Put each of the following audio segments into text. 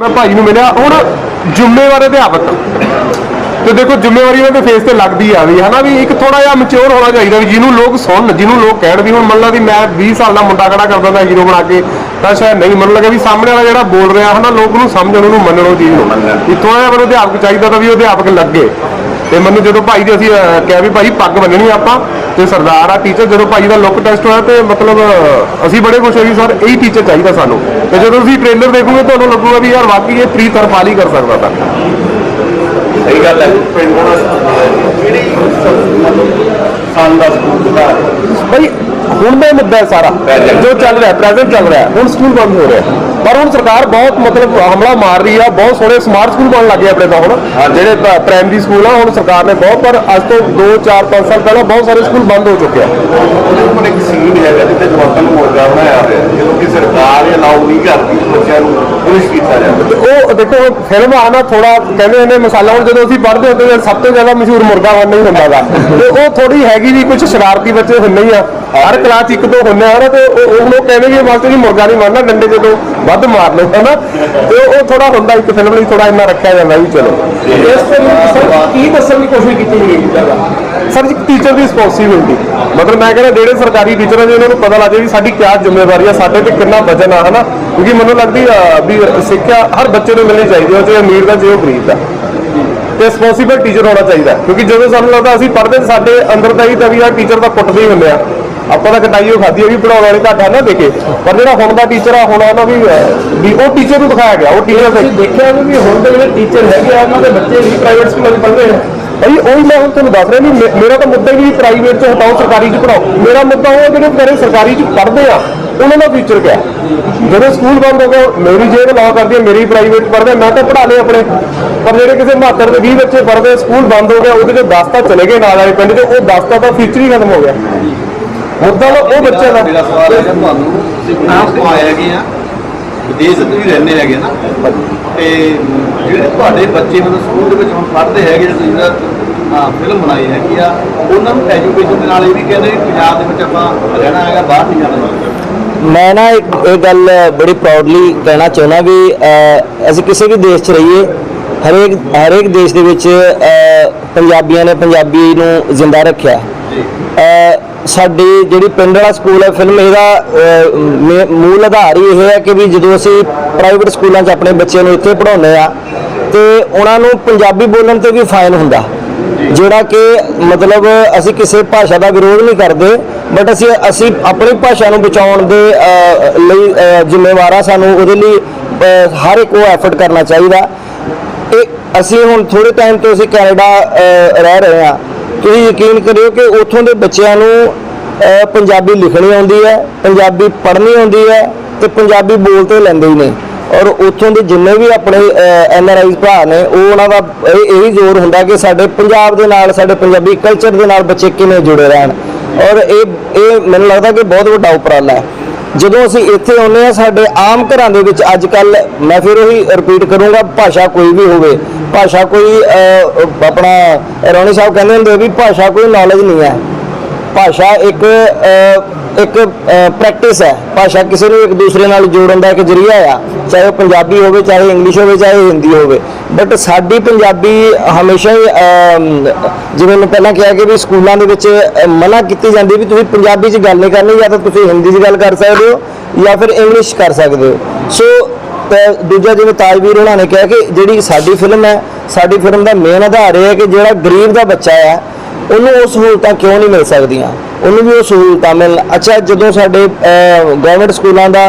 ਮੈਂ ਭਾਈ ਨੂੰ ਮਿਲਿਆ ਹੁਣ ਜ਼ਿੰਮੇਵਾਰ ਅਧਿਆਪਕ। ਤੇ ਦੇਖੋ ਜ਼ਿੰਮੇਵਾਰੀ ਉਹਨਾਂ ਦੇ ਫੇਸ ਤੇ ਲੱਗਦੀ ਆ ਵੀ, ਹਨਾ ਵੀ ਇੱਕ ਥੋੜਾ ਜਿਹਾ ਮੈਚੁਰ ਹੋਣਾ ਚਾਹੀਦਾ ਵੀ ਜਿਹਨੂੰ ਲੋਕ ਸੁਣਨ, ਜਿਹਨੂੰ ਲੋਕ ਕਹਿਣ ਵੀ ਹੁਣ ਮੰਨ ਲਾ ਵੀ ਮੈਂ 20 ਸਾਲ ਦਾ ਮੁੰਡਾ ਖੜਾ ਕਰਦਾ ਦਾ ਹੀਰੋ ਬਣਾ ਕੇ, ਤਾਂ ਸ਼ਾਇਦ ਨਹੀਂ, ਮੰਨ ਲੱਗਾ ਵੀ ਸਾਹਮਣੇ ਵਾਲਾ ਜਿਹੜਾ ਬੋਲ ਰਿਹਾ, ਹਨਾ, ਲੋਕ ਨੂੰ ਸਮਝਣ, ਉਹਨੂੰ ਮੰਨਣ ਉਹ ਚੀਜ਼ ਨੂੰ। ਵੀ ਥੋੜਾ ਜਿਹਾ ਮੈਨੂੰ ਅਧਿਆਪਕ ਚਾਹੀਦਾ ਤਾਂ ਵੀ ਉਹ ਅਧਿਆਪਕ ਲੱਗੇ। ਤੇ ਮੈਨੂੰ ਜਦੋਂ ਭਾਈ ਦੇ ਅਸੀਂ ਕਿਹਾ ਵੀ ਭਾਈ ਪੱਗ ਬੰਨਣੀ ਆਪਾਂ ਤੇ ਸਰਦਾਰ ਆ ਟੀਚਰ ਜਦੋਂ ਭਾਈ ਦਾ ਲੁੱਕ ਟੈਸਟ ਹੋਇਆ ਤੇ ਮਤਲਬ ਅਸੀਂ ਬੜੇ ਖੁਸ਼ ਹੋਏ ਵੀ ਸਰ ਇਹੀ ਟੀਚਰ ਚਾਹੀਦਾ ਸਾਨੂੰ। ਤੇ ਜਦੋਂ ਤੁਸੀਂ ਟ੍ਰੇਲਰ ਦੇਖੋਗੇ ਤੁਹਾਨੂੰ ਲੱਗੂਗਾ ਵੀ ਯਾਰ ਵਾਕਈ ਇਹ ਪ੍ਰੀ ਤਰਫਾਲੀ ਕਰ ਸਕਦਾ ਤਾਂ। ਸਹੀ ਗੱਲ ਹੈ। ਪਿੰਡ ਦਾ ਜਿਹੜੀ ਸੰਨ ਦਾ ਸਕੂਲ ਦਾ ਭਾਈ ਹੁਣ ਦਾ ਇਹ ਮੁੱਦਾ ਹੈ ਸਾਰਾ. ਜੋ ਚੱਲ ਰਿਹਾ ਪ੍ਰੈਜ਼ੈਂਟ ਚੱਲ ਰਿਹਾ। ਹੁਣ ਸਕੂਲ ਬੰਦ ਹੋ ਰਿਹਾ। ਪਰ ਹੁਣ ਸਰਕਾਰ ਬਹੁਤ ਮਤਲਬ ਹਮਲਾ ਮਾਰ ਰਹੀ ਆ ਬਹੁਤ ਸੋਹਣੇ ਸਮਾਰਟ ਸਕੂਲ ਬਣ ਲੱਗੇ ਆਪਣੇ ਤਾਂ ਹੁਣ ਜਿਹੜੇ ਪ੍ਰਾਇਮਰੀ ਸਕੂਲ ਆ ਹੁਣ ਸਰਕਾਰ ਨੇ ਬਹੁਤ ਪਰ ਅੱਜ ਤੋਂ 2 4 5 ਸਾਲ ਪਹਿਲਾਂ ਬਹੁਤ ਸਾਰੇ ਸਕੂਲ ਬੰਦ ਹੋ ਚੁੱਕੇ ਆ। ਉਹਦੇ ਉੱਪਰ ਇੱਕ ਸੀਨ ਹੈਗਾ ਜਿੱਥੇ ਜਵਾਕਾਂ ਨੂੰ ਮੁਰਗਾ ਬਣਾਇਆ ਹੋਇਆ ਜਦੋਂ ਕਿ ਸਰਕਾਰ ਅਲਾਉ ਨਹੀਂ ਕਰਦੀ ਬੱਚਿਆਂ ਨੂੰ ਪੁਲਿਸ ਕੀਤਾ ਜਾਂਦਾ ਤੇ ਉਹ ਦੇਖੋ ਫਿਲਮ ਆ ਨਾ ਥੋੜਾ ਕਹਿੰਦੇ ਨੇ ਮਸਾਲਾ ਹੁਣ ਜਦੋਂ ਅਸੀਂ ਪੜ੍ਹਦੇ ਹੁੰਦੇ ਸਭ ਤੋਂ ਜ਼ਿਆਦਾ ਮਸ਼ਹੂਰ ਮੁਰਗਾ ਬਣਨਾ ਹੀ ਹੁੰਦਾ ਗਾ। ਤੇ ਉਹ ਥੋੜੀ ਹੈਗੀ ਵੀ ਕੁਝ ਸ਼ਰਾਰਤੀ ਬੱਚੇ ਹੁੰਦੇ ਹੀ ਆ। ਹਰ ਕਲਾਸ ਇੱਕ ਦੋ ਹੁੰਦੇ ਆ ਨਾ ਤੇ ਉਹ ਉਹ ਲੋਕ ਕਹਿੰਦੇ ਕਿ ਮਾਸਟਰ ਜੀ ਮੁਰਗਾ ਨਹੀਂ ਮਾਰਨਾ ਡੰਡੇ ਜਦੋਂ ਵੱਧ ਮਾਰ ਲਓ ਹਨਾ? ਤੇ ਉਹ ਥੋੜਾ ਹੁੰਦਾ ਇੱਕ ਫਿਲਮ ਲਈ ਥੋੜਾ ਇੰਨਾ ਰੱਖਿਆ ਜਾਂਦਾ ਵੀ ਚਲੋ। ਇਸ ਫਿਲਮ ਸਰ ਕੀ ਦੱਸਣ ਦੀ ਕੋਸ਼ਿਸ਼ ਕੀਤੀ ਗਈ ਸਰ ਜੀ ਟੀਚਰ ਦੀ ਰਿਸਪੌਂਸਿਬਿਲਟੀ ਮਤਲਬ ਮੈਂ ਕਹਿੰਦਾ ਜਿਹੜੇ ਸਰਕਾਰੀ ਟੀਚਰ ਆ ਜੀ ਉਹਨਾਂ ਨੂੰ ਪਤਾ ਲੱਗ ਜਾਏ ਵੀ ਸਾਡੀ ਕੀ ਜ਼ਿੰਮੇਵਾਰੀ ਆ ਸਾਡੇ ਤੇ ਕਿੰਨਾ ਵਜਨ ਆ ਹਨਾ? ਕਿਉਂਕਿ ਮੈਨੂੰ ਲੱਗਦੀ ਆ ਵੀ ਸਿੱਖਿਆ ਹਰ ਬੱਚੇ ਨੂੰ ਮਿਲਣੀ ਚਾਹੀਦੀ ਹੈ ਚਾਹੇ ਅਮੀਰ ਦਾ ਚਾਹੇ ਉਹ ਗਰੀਬ ਦਾ। ਤੇ ਰਿਸਪੌਂਸਿਬਲ ਟੀਚਰ ਹੋਣਾ ਚਾਹੀਦਾ ਕਿਉਂਕਿ ਜਦੋਂ ਸਾਨੂੰ ਲੱਗਦਾ ਅਸੀਂ ਪੜ੍ਹਦੇ ਸਾਡੇ ਅੰਦਰ ਤਾਂ ਹੀ ਤਾਂ ਵੀ ਆ ਟੀਚਰ ਦਾ ਕੁੱਟਦੇ ਹੀ ਹੁੰਦੇ ਆ। ਆਪਾਂ ਤਾਂ ਕਟਾਈਓ ਖਾਦੀ ਆ ਵੀ ਪੜਾਉਣ ਵਾਲੇ ਘਾਟਾ ਨਾ ਦੇਖੇ। ਪਰ ਜਿਹੜਾ ਹੁਣ ਦਾ ਟੀਚਰ ਆ ਹੁਣ ਉਹਨਾਂ ਵੀ ਉਹ ਟੀਚਰ ਨੂੰ ਦਿਖਾਇਆ ਗਿਆ ਉਹ ਟੀਚਰ ਦੇ। ਦੇਖਿਆ ਵੀ ਹੁਣ ਦੇ ਜਿਹੜੇ ਟੀਚਰ ਹੈਗੇ ਆ ਉਹਨਾਂ ਦੇ ਬੱਚੇ ਵੀ ਪ੍ਰਾਈਵੇਟ ਸਕੂਲਾਂ 'ਚ ਪੜ੍ਹਦੇ ਆ। ਭਾਈ ਉਹੀ ਮੈਂ ਹੁਣ ਤੁਹਾਨੂੰ ਦੱਸ ਰਿਹਾ ਮੇ- ਮੇਰਾ ਤਾਂ ਮੁੱਦਾ ਹੀ ਵੀ ਪ੍ਰਾਈਵੇਟ ਚ ਹਟਾਓ ਸਰਕਾਰੀ ਚ ਪੜਾਓ ਮੇਰਾ ਮੁੱਦਾ ਉਹ ਹੈ ਜਿਹੜੇ ਵਿਚਾਰੇ ਸਰਕਾਰੀ ਚ ਪੜ੍ਹਦੇ ਆ ਉਹਨਾਂ ਦਾ ਫਿਊਚਰ ਕਿਆ ਜਦੋਂ ਸਕੂਲ ਬੰਦ ਹੋ ਗਿਆ ਮੇਰੀ ਜੇਬ ਲਾ ਕਰਦੀ ਹੈ ਮੇਰੀ ਪ੍ਰਾਈਵੇਟ ਪੜ੍ਹਦੇ ਮੈਂ ਤਾਂ ਪੜ੍ਹਾ ਲਏ ਆਪਣੇ। ਪਰ ਜਿਹੜੇ ਕਿਸੇ ਮਾਤਰ ਦੇ 20 ਬੱਚੇ ਪੜ੍ਹਦੇ ਸਕੂਲ ਬੰਦ ਹੋ ਗਿਆ ਉਹਦੇ ਚੋਂ 10 ਤਾਂ ਚਲੇ ਗਏ ਨਾਲ ਵਾਲੇ ਪਿੰਡ 'ਚ ਉਹ 10 ਤਾਂ ਤਾਂ ਫਿਊਚਰ ਹੀ ਖਤਮ ਹੋ ਗਿਆ। ਮੁੱਦਾ ਵਾ ਉਹ ਬੱਚੇ ਦਾ ਮੇਰਾ ਸਵਾਲ ਹੈ ਤੁਹਾਨੂੰ ਤੁਸੀਂ ਵਿਦੇਸ਼ ਤੋਂ ਆਏ ਹੈਗੇ ਆ ਵਿਦੇਸ਼ ਤੋਂ ਵੀ ਰਹਿੰਦੇ ਹੈਗੇ ਨਾ ਤੇ ਜਿਹੜੇ ਤੁਹਾਡੇ ਬੱਚੇ ਮਤਲਬ ਸਕੂਲ ਦੇ ਵਿੱਚ ਹੁਣ ਪੜ੍ਹਦੇ ਹੈਗੇ ਜਾਂ ਤੁਸੀਂ ਜਿਹੜਾ ਫਿਲਮ ਬਣਾਈ ਹੈਗੀ ਆ ਉਹਨਾਂ ਨੂੰ ਐਜੂਕੇਸ਼ਨ ਦੇ ਨਾਲ ਇਹ ਵੀ ਕਹਿੰਦੇ ਪੰਜਾਬ ਦੇ ਵਿੱਚ ਆਪਾਂ ਰਹਿਣਾ ਹੈਗਾ ਬਾਹਰ ਨਹੀਂ ਜਾਣਾ ਮੈਂ ਨਾ ਇੱਕ ਇਹ ਗੱਲ ਬੜੀ ਪ੍ਰਾਊਡਲੀ ਕਹਿਣਾ ਚਾਹੁੰਦਾ ਵੀ ਅਸੀਂ ਕਿਸੇ ਵੀ ਦੇਸ਼ 'ਚ ਰਹੀਏ ਹਰੇਕ ਹਰੇਕ ਦੇਸ਼ ਦੇ ਵਿੱਚ ਪੰਜਾਬੀਆਂ ਨੇ ਪੰਜਾਬੀ ਨੂੰ ਜ਼ਿੰਦਾ ਰੱਖਿਆ। ਸਾਡੀ ਜਿਹੜੀ ਪਿੰਡ ਵਾਲਾ ਸਕੂਲ ਹੈ ਫਿਲਮ ਇਹਦਾ ਮੂਲ ਆਧਾਰ ਹੀ ਇਹ ਹੈ ਕਿ ਵੀ ਜਦੋਂ ਅਸੀਂ ਪ੍ਰਾਈਵੇਟ ਸਕੂਲਾਂ 'ਚ ਆਪਣੇ ਬੱਚਿਆਂ ਨੂੰ ਇੱਥੇ ਪੜ੍ਹਾਉਂਦੇ ਆ ਤੇ ਉਹਨਾਂ ਨੂੰ ਪੰਜਾਬੀ ਬੋਲਣ ਤੇ ਵੀ ਫਾਈਨ ਹੁੰਦਾ। ਜਿਹੜਾ ਕਿ ਮਤਲਬ ਅਸੀਂ ਕਿਸੇ ਭਾਸ਼ਾ ਦਾ ਵਿਰੋਧ ਨਹੀਂ ਕਰਦੇ ਬਟ ਅਸੀਂ ਅਸੀਂ ਆਪਣੀ ਭਾਸ਼ਾ ਨੂੰ ਬਚਾਉਣ ਦੇ ਲਈ ਜ਼ਿੰਮੇਵਾਰ ਆ ਸਾਨੂੰ ਉਹਦੇ ਲਈ ਹਰ ਇੱਕ ਉਹ ਐਫਰਟ ਕਰਨਾ ਚਾਹੀਦਾ। ਇਹ ਅਸੀਂ ਹੁਣ ਥੋੜੇ ਟਾਈਮ ਤੋਂ ਅਸੀਂ ਕੈਨੇਡਾ ਰਹਿ ਰਹੇ ਹਾਂ। ਤੁਸੀਂ ਯਕੀਨ ਕਰਿਓ ਕਿ ਉੱਥੋਂ ਦੇ ਬੱਚਿਆਂ ਨੂੰ ਪੰਜਾਬੀ ਲਿਖਣੀ ਆਉਂਦੀ ਹੈ, ਪੰਜਾਬੀ ਪੜ੍ਹਨੀ ਆਉਂਦੀ ਹੈ ਤੇ ਪੰਜਾਬੀ ਬੋਲ ਤੇ ਲੈਂਦੇ ਹੀ ਨੇ। ਔਰ ਉੱਥੋਂ ਦੇ ਜਿੰਨੇ ਵੀ ਆਪਣੇ ਐਨ ਆਰ ਆਈ ਭਰਾ ਨੇ, ਉਹ ਉਹਨਾਂ ਦਾ ਇਹ, ਇਹੀ ਜ਼ੋਰ ਹੁੰਦਾ ਕਿ ਸਾਡੇ ਪੰਜਾਬ ਦੇ ਨਾਲ, ਸਾਡੇ ਪੰਜਾਬੀ ਕਲਚਰ ਦੇ ਨਾਲ ਬੱਚੇ ਕਿਵੇਂ ਜੁੜੇ ਰਹਿਣ। ਔਰ ਇਹ ਇਹ ਮੈਨੂੰ ਲੱਗਦਾ ਕਿ ਬਹੁਤ ਵੱਡਾ ਉਪਰਾਲਾ ਹੈ। ਜਦੋਂ ਅਸੀਂ ਇੱਥੇ ਆਉਂਦੇ ਆ ਸਾਡੇ ਆਮ ਘਰਾਂ ਦੇ ਵਿੱਚ ਅੱਜ ਕੱਲ ਮੈਂ ਫਿਰ ਉਹੀ ਰਿਪੀਟ ਕਰੂੰਗਾ, ਭਾਸ਼ਾ ਕੋਈ ਵੀ ਹੋਵੇ। ਭਾਸ਼ਾ ਕੋਈ ਆਪਣਾ ਰੌਣੀ ਸਾਹਿਬ ਕਹਿੰਦੇ ਹੁੰਦੇ ਵੀ ਭਾਸ਼ਾ ਕੋਈ ਨੌਲੇਜ ਨਹੀਂ ਹੈ। ਭਾਸ਼ਾ ਇੱਕ ਇੱਕ ਪ੍ਰੈਕਟਿਸ ਹੈ। ਭਾਸ਼ਾ ਕਿਸੇ ਨੂੰ ਇੱਕ ਦੂਸਰੇ ਨਾਲ ਜੋੜਨ ਦਾ ਇੱਕ ਜ਼ਰੀਆ ਆ। ਚਾਹੇ ਉਹ ਪੰਜਾਬੀ ਹੋਵੇ, ਚਾਹੇ ਇੰਗਲਿਸ਼ ਹੋਵੇ, ਚਾਹੇ ਹਿੰਦੀ ਹੋਵੇ। ਬਟ ਸਾਡੀ ਪੰਜਾਬੀ ਹਮੇਸ਼ਾ ਹੀ ਜਿਵੇਂ ਮੈਂ ਪਹਿਲਾਂ ਕਿਹਾ ਕਿ ਵੀ ਸਕੂਲਾਂ ਦੇ ਵਿੱਚ ਮਨਾ ਕੀਤੀ ਜਾਂਦੀ ਵੀ ਤੁਸੀਂ ਪੰਜਾਬੀ 'ਚ ਗੱਲ ਨਹੀਂ ਕਰਨੀ, ਜਾਂ ਤਾਂ ਤੁਸੀਂ ਹਿੰਦੀ 'ਚ ਗੱਲ ਕਰ ਸਕਦੇ ਹੋ, ਜਾਂ ਫਿਰ ਇੰਗਲਿਸ਼ ਕਰ ਸਕਦੇ ਹੋ। ਸੋ ਤੇ ਦੂਜਾ ਜਿਵੇਂ ਤਾਜਵੀਰ ਉਹਨਾਂ ਨੇ ਕਿਹਾ ਕਿ ਜਿਹੜੀ ਸਾਡੀ ਫਿਲਮ ਹੈ, ਸਾਡੀ ਫਿਲਮ ਦਾ ਮੇਨ ਆਧਾਰ ਇਹ ਹੈ ਕਿ ਜਿਹੜਾ ਗਰੀਬ ਦਾ ਬੱਚਾ ਹੈ, ਉਹਨੂੰ ਉਹ ਸਹੂਲਤਾਂ ਕਿਉਂ ਨਹੀਂ ਮਿਲ ਸਕਦੀਆਂ? ਉਹਨੂੰ ਵੀ ਉਹ ਸਹੂਲਤਾਂ ਮਿਲਣ। ਅੱਛਾ, ਜਦੋਂ ਸਾਡੇ ਗਵਰਨਮੈਂਟ ਸਕੂਲਾਂ ਦਾ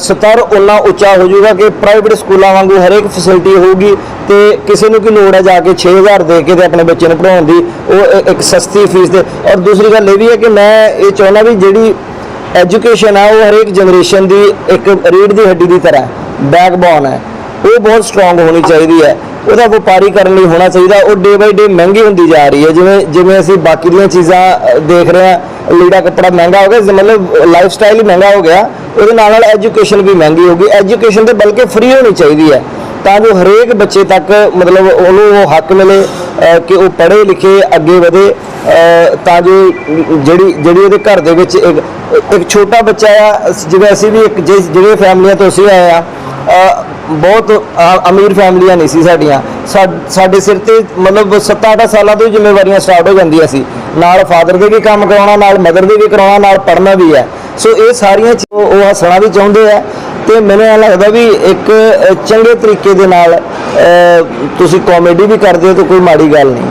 ਸਤਰ ਉਨਾ ਉੱਚਾ ਹੋ ਜਾਊਗਾ ਕਿ ਪ੍ਰਾਈਵੇਟ ਸਕੂਲਾਂ ਵਾਂਗੂ ਹਰੇਕ ਫੈਸਿਲਿਟੀ ਹੋਊਗੀ ਤੇ ਕਿਸੇ ਨੂੰ ਕੀ ਲੋੜ ਹੈ ਜਾ ਕੇ 6000 ਦੇ ਕੇ ਤੇ ਆਪਣੇ ਬੱਚੇ ਨੂੰ ਪੜਾਉਣ ਦੀ? ਉਹ ਇੱਕ ਸਸਤੀ ਫੀਸ ਦੇ। ਔਰ ਦੂਸਰੀ ਗੱਲ ਇਹ ਵੀ ਹੈ ਕਿ ਮੈਂ ਇਹ ਚਾਹੁੰਦਾ ਵੀ ਜਿਹੜੀ ਐਜੂਕੇਸ਼ਨ ਹੈ, ਉਹ ਹਰੇਕ ਜਨਰੇਸ਼ਨ ਦੀ ਇੱਕ ਰੀੜ ਦੀ ਹੱਡੀ ਦੀ ਤਰ੍ਹਾਂ ਬੈਕਬੋਨ ਹੈ। ਉਹ ਬਹੁਤ ਸਟਰੋਂਗ ਹੋਣੀ ਚਾਹੀਦੀ ਹੈ। ਉਹਦਾ ਵਪਾਰੀ ਕਰਨ ਲਈ ਹੋਣਾ ਚਾਹੀਦਾ। ਉਹ ਡੇ ਬਾਈ ਡੇ ਮਹਿੰਗੀ ਹੁੰਦੀ ਜਾ ਰਹੀ ਹੈ। ਜਿਵੇਂ ਜਿਵੇਂ ਅਸੀਂ ਬਾਕੀ ਦੀਆਂ ਚੀਜ਼ਾਂ ਦੇਖ ਰਹੇ ਹਾਂ, ਲੀੜਾ ਕੱਪੜਾ ਮਹਿੰਗਾ ਹੋ ਗਿਆ ਮਤਲਬ ਲਾਈਫ ਸਟਾਈਲ ਹੀ ਮਹਿੰਗਾ ਹੋ ਗਿਆ, ਉਹਦੇ ਨਾਲ ਨਾਲ ਐਜੂਕੇਸ਼ਨ ਵੀ ਮਹਿੰਗੀ ਹੋ ਗਈ। ਐਜੂਕੇਸ਼ਨ ਤੇ ਬਲਕਿ ਫ੍ਰੀ ਹੋਣੀ ਚਾਹੀਦੀ ਹੈ। ਤਾਂ ਜੋ ਹਰੇਕ ਬੱਚੇ ਤੱਕ ਮਤਲਬ ਉਹਨੂੰ ਉਹ ਹੱਕ ਮਿਲੇ ਕਿ ਉਹ ਪੜ੍ਹੇ ਲਿਖੇ, ਅੱਗੇ ਵਧੇ ਤਾਂ ਜੋ ਜਿਹੜੀ ਜਿਹੜੀ ਉਹਦੇ ਘਰ ਦੇ ਵਿੱਚ ਇੱਕ ਇੱਕ ਛੋਟਾ ਬੱਚਾ ਆ, ਜਿਵੇਂ ਅਸੀਂ ਵੀ ਇੱਕ, ਜਿਸ ਜਿਹੜੇ ਫੈਮਲੀਆਂ ਤੋਂ ਅਸੀਂ ਆਏ ਆ ਬਹੁਤ ਅ- ਅਮੀਰ ਫੈਮਲੀਆਂ ਨਹੀਂ ਸੀ ਸਾਡੀਆਂ। ਸਾ- ਸਾਡੇ ਸਿਰ ਤੇ ਮਤਲਬ 7-8 ਸਾਲਾਂ ਤੋਂ ਹੀ ਜ਼ਿੰਮੇਵਾਰੀਆਂ ਸਟਾਰਟ ਹੋ ਜਾਂਦੀਆਂ ਸੀ। ਨਾਲ ਫਾਦਰ ਦੇ ਵੀ ਕੰਮ ਕਰਾਉਣਾ ਨਾਲ ਮਦਰ ਦੇ ਵੀ ਕਰਾਉਣਾ ਨਾਲ ਪੜ੍ਹਨਾ ਵੀ ਹੈ। ਸੋ ਇਹ ਸਾਰੀਆਂ ਚੀਜ਼ਾਂ ਉਹ ਉਹ ਹੱਸਣਾ ਵੀ ਚਾਹੁੰਦੇ ਆ। ਤੇ ਮੈਨੂੰ ਇਹ ਲੱਗਦਾ ਵੀ ਇੱਕ ਅ, ਚੰਗੇ ਤਰੀਕੇ ਦੇ ਨਾਲ ਅ, ਤੁਸੀਂ ਕਾਮੇਡੀ ਵੀ ਕਰਦੇ ਹੋ ਤਾਂ ਕੋਈ ਮਾੜੀ ਗੱਲ ਨਹੀਂ।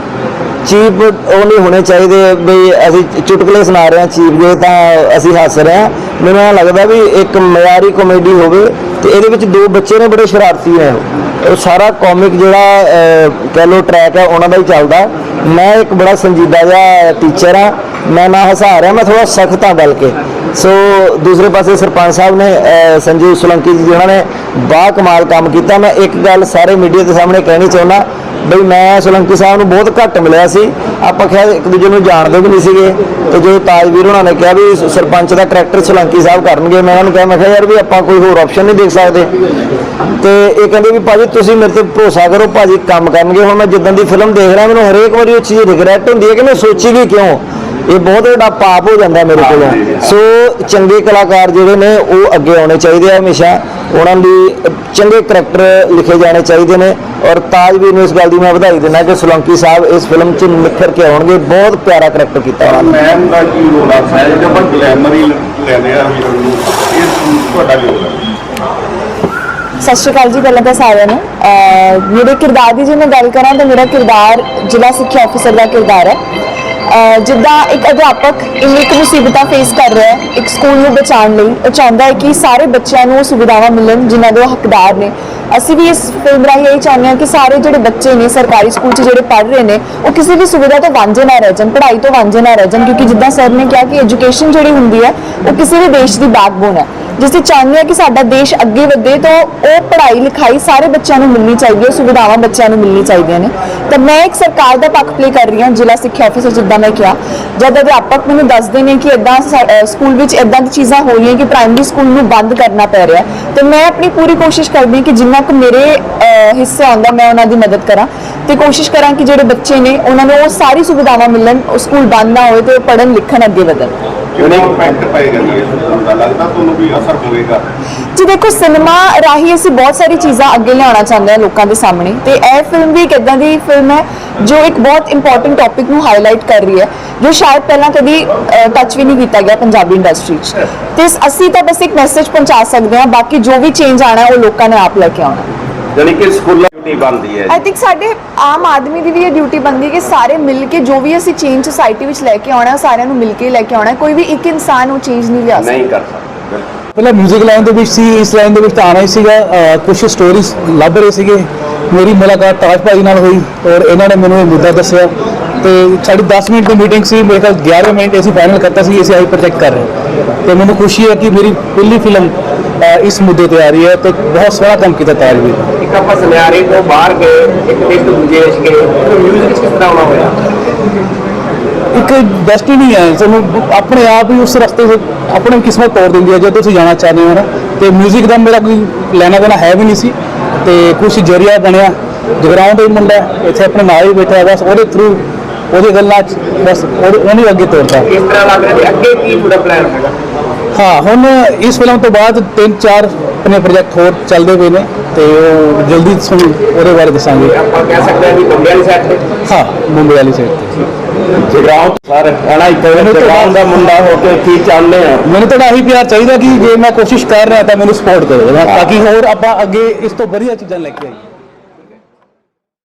ਚੀਪ ਉਹ ਨਹੀਂ ਹੋਣੇ ਚਾਹੀਦੇ ਵੀ ਅਸੀਂ ਚੁਟਕਲੇ ਸੁਣਾ ਰਹੇ ਹਾਂ ਚੀਪ ਜੇ ਤਾਂ ਅਸੀਂ ਹੱਸ ਰਹੇ ਹਾਂ। ਮੈਨੂੰ ਇਹ ਲੱਗਦਾ ਵੀ ਇੱਕ ਮਿਆਰੀ ਕਾਮੇਡੀ ਹੋਵੇ ਤੇ ਇਹਦੇ ਵਿੱਚ ਦੋ ਬੱਚੇ ਨੇ, ਬੜੇ ਸ਼ਰਾਰਤੀ ਨੇ ਉਹ। ਸਾਰਾ ਕਾਮਿਕ ਜਿਹੜਾ ਕਹਿ ਲੋ ਟਰੈਕ ਹੈ ਉਹਨਾਂ ਦਾ ਹੀ ਚੱਲਦਾ। ਮੈਂ ਇੱਕ ਬੜਾ ਸੰਜੀਦਾ ਜਿਹਾ ਟੀਚਰ ਆ ਮੈਂ ਨਾ ਹਸਾ ਰਿਹਾ, ਮੈਂ ਥੋੜਾ ਸਖਤ ਹਾਂ ਬਲਕਿ। ਸੋ ਦੂਸਰੇ ਪਾਸੇ ਸਰਪੰਚ ਸਾਹਿਬ ਨੇ ਸੰਜੀਵ ਸੁਲੰਕੀ ਜੀ ਉਹਨਾਂ ਨੇ ਬਾ ਕਮਾਲ ਕੰਮ ਕੀਤਾ। ਮੈਂ ਇੱਕ ਗੱਲ ਸਾਰੇ ਮੀਡੀਆ ਦੇ ਸਾਹਮਣੇ ਕਹਿਣੀ ਚਾਹੁੰਦਾ ਬਈ ਮੈਂ ਸੋਲੰਕੀ ਸਾਹਿਬ ਨੂੰ ਬਹੁਤ ਘੱਟ ਮਿਲਿਆ ਸੀ। ਆਪਾਂ ਖਿਆ ਇੱਕ ਦੂਜੇ ਨੂੰ ਜਾਣਦੇ ਵੀ ਨਹੀਂ ਸੀਗੇ। ਤੇ ਜਦੋਂ ਤਾਜਵੀਰ ਉਹਨਾਂ ਨੇ ਕਿਹਾ ਵੀ ਸਰਪੰਚ ਦਾ ਕਰੈਕਟਰ ਸੋਲੰਕੀ ਸਾਹਿਬ ਕਰਨਗੇ ਮੈਂ ਉਹਨਾਂ ਨੂੰ ਕਿਹਾ ਮੈਂ ਕਿਹਾ ਯਾਰ ਵੀ ਆਪਾਂ ਕੋਈ ਹੋਰ ਆਪਸ਼ਨ ਨਹੀਂ ਦੇਖ ਸਕਦੇ। ਤੇ ਇਹ ਕਹਿੰਦੇ ਵੀ ਭਾਜੀ ਤੁਸੀਂ ਮੇਰੇ ਤੇ ਭਰੋਸਾ ਕਰੋ ਭਾਜੀ ਕੰਮ ਕਰਨਗੇ। ਹੁਣ ਮੈਂ ਜਿੱਦਾਂ ਦੀ ਫਿਲਮ ਦੇਖ ਰਿਹਾ ਮੈਨੂੰ ਹਰੇਕ ਵਾਰੀ ਉਹ ਚੀਜ਼ ਰਿਗਰੈਟ ਹੁੰਦੀ ਹੈ ਕਿ ਮੈਂ ਸੋਚੀ ਵੀ ਕਿਉਂ? ਇਹ ਬਹੁਤ ਵੱਡਾ ਪਾਪ ਹੋ ਜਾਂਦਾ ਮੇਰੇ ਕੋਲੋਂ। ਸੋ ਚੰਗੇ ਕਲਾਕਾਰ ਜਿਹੜੇ ਨੇ ਉਹ ਅੱਗੇ ਆਉਣੇ ਚਾਹੀਦੇ ਆ ਹਮੇਸ਼ਾ। ਉਹਨਾਂ ਲਈ ਚੰਗੇ ਕਰੈਕਟਰ ਲਿਖੇ ਜਾਣੇ ਚਾਹੀਦੇ ਨੇ ਔਰ ਤਾਜਵੀਰ ਨੂੰ ਇਸ ਗੱਲ ਦੀ ਮੈਂ ਵਧਾਈ ਦਿੰਦਾ ਕਿ ਸੋਲੰਕੀ ਸਾਹਿਬ ਇਸ ਫਿਲਮ 'ਚ ਨਿਖਰ ਕੇ ਆਉਣਗੇ ਬਹੁਤ ਪਿਆਰਾ ਕਰੈਕਟਰ ਕੀਤਾ ਉਹਨਾਂ ਨੇ। ਮੈਨ ਦਾ ਕੀ ਰੋਲ ਆ? ਸਾਇਆ ਜਿਹੜਾ ਆਪਾਂ ਗਲੈਮਰ ਹੀ ਲੈਂਦੇ ਆ ਵੀਰ ਨੂੰ ਇਹ ਤੁਹਾਡਾ ਕੀ ਰੋਲ ਹੈ ਸਤਿ ਸ਼੍ਰੀ ਅਕਾਲ ਜੀ ਪਹਿਲਾਂ ਤਾਂ ਸਾਰਿਆਂ ਨੂੰ। ਮੇਰੇ ਕਿਰਦਾਰ ਦੀ ਜੇ ਮੈਂ ਗੱਲ ਕਰਾਂ ਤਾਂ ਮੇਰਾ ਕਿਰਦਾਰ ਜ਼ਿਲ੍ਹਾ ਸਿੱਖਿਆ ਅਫਸਰ ਦਾ ਕਿਰਦਾਰ ਹੈ। ਜਿੱਦਾਂ ਇੱਕ ਅਧਿਆਪਕ ਇੰਨੀ ਇੱਕ ਮੁਸੀਬਤਾਂ ਫੇਸ ਕਰ ਰਿਹਾ ਹੈ, ਇੱਕ ਸਕੂਲ ਨੂੰ ਬਚਾਉਣ ਲਈ, ਉਹ ਚਾਹੁੰਦਾ ਹੈ ਕਿ ਸਾਰੇ ਬੱਚਿਆਂ ਨੂੰ ਉਹ ਸੁਵਿਧਾਵਾਂ ਮਿਲਣ ਜਿਨ੍ਹਾਂ ਦੇ ਉਹ ਹੱਕਦਾਰ ਨੇ। ਅਸੀਂ ਵੀ ਇਸ ਫਿਲਮ ਰਾਹੀਂ ਇਹ ਚਾਹੁੰਦੇ ਹਾਂ ਕਿ ਸਾਰੇ ਜਿਹੜੇ ਬੱਚੇ ਨੇ ਸਰਕਾਰੀ ਸਕੂਲ 'ਚ ਜਿਹੜੇ ਪੜ੍ਹ ਰਹੇ ਨੇ, ਉਹ ਕਿਸੇ ਵੀ ਸੁਵਿਧਾ ਤੋਂ ਵਾਂਝੇ ਨਾ ਰਹਿ ਜਾਣ, ਪੜ੍ਹਾਈ ਤੋਂ ਵਾਂਝੇ ਨਾ ਰਹਿ ਜਾਣ, ਕਿਉਂਕਿ ਜਿੱਦਾਂ ਸਰ ਨੇ ਕਿਹਾ ਕਿ ਐਜੂਕੇਸ਼ਨ ਜਿਹੜੀ ਹੁੰਦੀ ਹੈ, ਉਹ ਕਿਸੇ ਵੀ ਦੇਸ਼ ਦੀ ਬੈਕਬੋਨ ਹੈ। ਜਿਸ ਤੇ ਚਾਹੁੰਦੇ ਹਾਂ ਕਿ ਸਾਡਾ ਦੇਸ਼ ਅੱਗੇ ਵਧੇ, ਤਾਂ ਉਹ ਪੜ੍ਹਾਈ ਲਿਖਾਈ ਸਾਰੇ ਬੱਚਿਆਂ ਨੂੰ ਮਿਲਣੀ ਚਾਹੀਦੀ ਹੈ, ਉਹ ਸੁਵਿਧਾਵਾਂ ਬੱਚਿਆਂ ਨੂੰ ਮਿਲਣੀ ਚਾਹੀਦੀਆਂ ਨੇ। ਤਾਂ ਮੈਂ ਇੱਕ ਸਰਕਾਰ ਦਾ ਪੱਖ ਪਲੇ ਕਰ ਰਹੀ ਹਾਂ, ਜ਼ਿਲ੍ਹਾ ਸਿੱਖਿਆ ਅਫਸਰ ਜਿੱਦਾਂ ਮੈਂ ਕਿਹਾ। ਜਦ ਅਧਿਆਪਕ ਮੈਨੂੰ ਦੱਸਦੇ ਨੇ ਕਿ ਇਦਾਂ ਸਕੂਲ ਵਿੱਚ ਇਦਾਂ ਦੀ ਚੀਜ਼ਾਂ ਹੋ ਰਹੀਆਂ ਕਿ ਪ੍ਰਾਇਮਰੀ ਸਕੂਲ ਨੂੰ ਬੰਦ ਕਰਨਾ ਪੈ ਰਿਹਾ ਤੇ ਮੈਂ ਆਪਣੀ ਪੂਰੀ ਕੋਸ਼ਿਸ਼ ਕਰਦੀ ਹਾਂ ਕਿ ਜਿੰਨਾ ਕੁ ਮੇਰੇ ਹਿੱਸੇ ਆਉਂਦਾ, ਮੈਂ ਉਹਨਾਂ ਦੀ ਮਦਦ ਕਰਾਂ। ਤੇ ਕੋਸ਼ਿਸ਼ ਕਰਾਂ ਕਿ ਜਿਹੜੇ ਬੱਚੇ ਨੇ, ਉਹਨਾਂ ਨੂੰ ਉਹ ਸਾਰੀ ਸੁਵਿਧਾਵਾਂ ਮਿਲਣ, ਉਹ ਸਕੂਲ ਬੰਦ ਨਾ ਹੋਏ ਤੇ ਉਹ ਪੜ੍ਹਨ ਲਿਖਣ ਅੱਗੇ ਵਧਣ। ਕਿੰਨਾ ਇੰਪੈਕਟ ਪਏਗਾ ਜੀ ਇਸ ਫਿਲਮ ਦਾ ਲੱਗਦਾ ਤੁਹਾਨੂੰ ਵੀ ਅਸਰ ਹੋਵੇਗਾ। ਜੀ ਦੇਖੋ ਸਿਨੇਮਾ ਰਾਹੀਂ ਅਸੀਂ ਬਹੁਤ ਸਾਰੀ ਚੀਜ਼ਾਂ ਅੱਗੇ ਲਿਆਉਣਾ ਚਾਹੁੰਦੇ ਹਾਂ ਲੋਕਾਂ ਦੇ ਸਾਹਮਣੇ। ਤੇ ਇਹ ਫਿਲਮ ਵੀ ਇੱਕ ਇਦਾਂ ਦੀ ਫਿਲਮ ਹੈ ਜੋ ਇੱਕ ਬਹੁਤ ਇੰਪੋਰਟੈਂਟ ਟੌਪਿਕ ਨੂੰ ਹਾਈਲਾਈਟ ਕਰ ਰਹੀ ਹੈ ਜੋ ਸ਼ਾਇਦ ਪਹਿਲਾਂ ਕਦੀ ਟੱਚ ਵੀ ਨਹੀਂ ਕੀਤਾ ਗਿਆ ਪੰਜਾਬੀ ਇੰਡਸਟਰੀ 'ਚ। ਤੇ ਅਸੀਂ ਤਾਂ ਬਸ ਇੱਕ ਮੈਸੇਜ ਪਹੁੰਚਾ ਸਕਦੇ ਹਾਂ ਬਾਕੀ ਜੋ ਵੀ ਚੇਂਜ ਆਣਾ ਹੈ ਉਹ ਲੋਕਾਂ ਨੇ ਆਪ ਲੈ ਕੇ ਆਉਣਾ। ਯਾਨੀ ਕਿ ਸਕੂਲਾਂ ਡਿਊਟੀ ਬਣਦੀ ਹੈ ਆਈ ਥਿੰਕ ਸਾਡੇ ਆਮ ਆਦਮੀ ਦੀ ਵੀ ਇਹ ਡਿਊਟੀ ਬਣਦੀ ਹੈ ਕਿ ਸਾਰੇ ਮਿਲ ਕੇ ਜੋ ਵੀ ਅਸੀਂ ਚੇਂਜ ਸੁਸਾਇਟੀ ਵਿੱਚ ਲੈ ਕੇ ਆਉਣਾ ਹੈ, ਸਾਰਿਆਂ ਨੂੰ ਮਿਲ ਕੇ ਲੈ ਕੇ ਆਉਣਾ ਹੈ। ਕੋਈ ਵੀ ਇੱਕ ਇਨਸਾਨ ਉਹ ਚੇਂਜ ਨਹੀਂ ਲਿਆ ਸਕਦਾ ਨਹੀਂ ਕਰ ਸਕਦਾ ਬਿਲਕੁਲ ਪਹਿਲਾਂ 뮤직 ਲਾਈਨ ਦੇ ਵਿੱਚ ਸੀ ਇਸ ਲਾਈਨ ਦੇ ਵਿੱਚ ਤਾਂ ਆਣਾ ਹੀ ਸੀਗਾ ਕੁਝ ਸਟੋਰੀਜ਼ ਲੱਭ ਰਹੇ ਸੀਗੇ ਮੇਰੀ ਮੁਲਾਕਾਤ ਤਾਜ ਭਾਈ ਨਾਲ ਹੋਈ ਔਰ ਇਹਨਾਂ ਨੇ ਮੈਨੂੰ ਇਹ ਮੁੱਦਾ ਦੱਸਿਆ ਤੇ ਸਾਡੀ 10 ਮਿੰਟ ਦੀ ਮੀਟਿੰਗ ਸੀ ਮੇਰੇ ਖਿਆਲ 11 ਮਿੰਟ ਅਸੀਂ ਫਾਈਨਲ ਕਰਤਾ ਸੀ ਅਸੀਂ ਆਈ ਪ੍ਰੋਜੈਕਟ ਕਰ ਰਹੇ। ਤੇ ਮੈਨੂੰ ਖੁਸ਼ੀ ਹੈ ਕਿ ਮੇਰੀ ਪਹਿਲੀ ਫਿਲਮ ਇਸ ਮੁੱਦੇ ਤੇ ਆ ਰਹੀ ਹੈ ਤੇ ਬਹੁਤ ਸੋਹਣਾ ਕੰਮ ਕੀਤਾ ਤਾਜਵੀਰ ਇੱਕ ਆਪਾਂ ਸੁਨਿਆਰੇ ਤੋਂ ਬਾਹਰ ਗਏ ਇੱਕ ਦੇਸ਼ ਤੋਂ ਦੂਜੇ ਦੇਸ਼ ਗਏ ਮਿਊਜ਼ਿਕ ਕਿਸ ਤਰ੍ਹਾਂ ਆਉਣਾ ਹੋਇਆ? ਇੱਕ ਡੈਸਟੀਨੀ ਹੈ ਤੁਹਾਨੂੰ ਆਪਣੇ ਆਪ ਹੀ ਉਸ ਰਸਤੇ 'ਤੇ ਆਪਣੀ ਕਿਸਮਤ ਤੋੜ ਦਿੰਦੀ ਹੈ ਜਦੋਂ ਤੁਸੀਂ ਜਾਣਾ ਚਾਹੁੰਦੇ ਹੋ ਨਾ। ਤੇ 뮤직 ਦਾ ਮੇਰਾ ਕੋਈ ਲੈਣਾ ਦੇਣਾ ਹੈ ਵੀ ਨਹੀਂ ਸੀ। ਤੇ ਕੁਝ ਜਰੀਆ ਬਣਿਆ। ਜਗਰਾਉਂ ਦਾ ਮੁੰਡਾ ਇੱਥੇ ਆਪਣੇ ਨਾਲ ਹੀ ਬੈਠਾ ਹੈ, ਬਸ ਉਹਦੇ ਥਰੂ ਉਹਦੀ ਗੱਲਾਂ ਬਸ ਉਹਨੂੰ ਅੱਗੇ ਤੋਰਦਾ। ਇਸ ਤਰ੍ਹਾਂ ਲੱਗ ਰਿਹਾ ਅੱਗੇ ਕੀ ਤੁਹਾਡਾ ਪਲਾਨ ਹੈਗਾ? ਹਾਂ ਹੁਣ ਇਸ ਫਿਲਮ ਤੋਂ ਬਾਅਦ ਤਿੰਨ ਚਾਰ ਆਪਣੇ ਪ੍ਰੋਜੈਕਟ ਹੋਰ ਚੱਲਦੇ ਪਏ ਨੇ ਤੇ ਉਹ ਜਲਦੀ ਤੁਹਾਨੂੰ ਉਹਦੇ ਬਾਰੇ ਦੱਸਾਂਗੇ। ਆਪਾਂ ਕਹਿ ਸਕਦੇ ਹਾਂ ਵੀ ਬੰਬੇ ਵਾਲੀ ਸਾਈਡ ਤੇ। ਹਾਂ ਮੁੰਬਈ ਵਾਲੀ ਸਾਈਡ ਤੇ। ਜਗਰਾਉਂ ਸਰ ਹਣਾ ਇੱਥੇ ਜਗਰਾਉਂ ਦਾ ਮੁੰਡਾ ਹੋ ਕੇ ਕੀ ਚਾਹੁੰਦੇ ਆ? ਮੈਨੂੰ ਤੁਹਾਡਾ ਇਹੀ ਪਿਆਰ ਚਾਹੀਦਾ ਕਿ ਜੇ ਮੈਂ ਕੋਸ਼ਿਸ਼ ਕਰ ਰਿਹਾ ਤਾਂ ਮੈਨੂੰ ਸਪੋਰਟ ਕਰੋ। ਤਾਂ ਕਿ ਹੋਰ ਆਪਾਂ ਅੱਗੇ ਇਸ ਤੋਂ ਵਧੀਆ ਚੀਜ਼ਾਂ ਲੈ ਕੇ ਆਈਏ।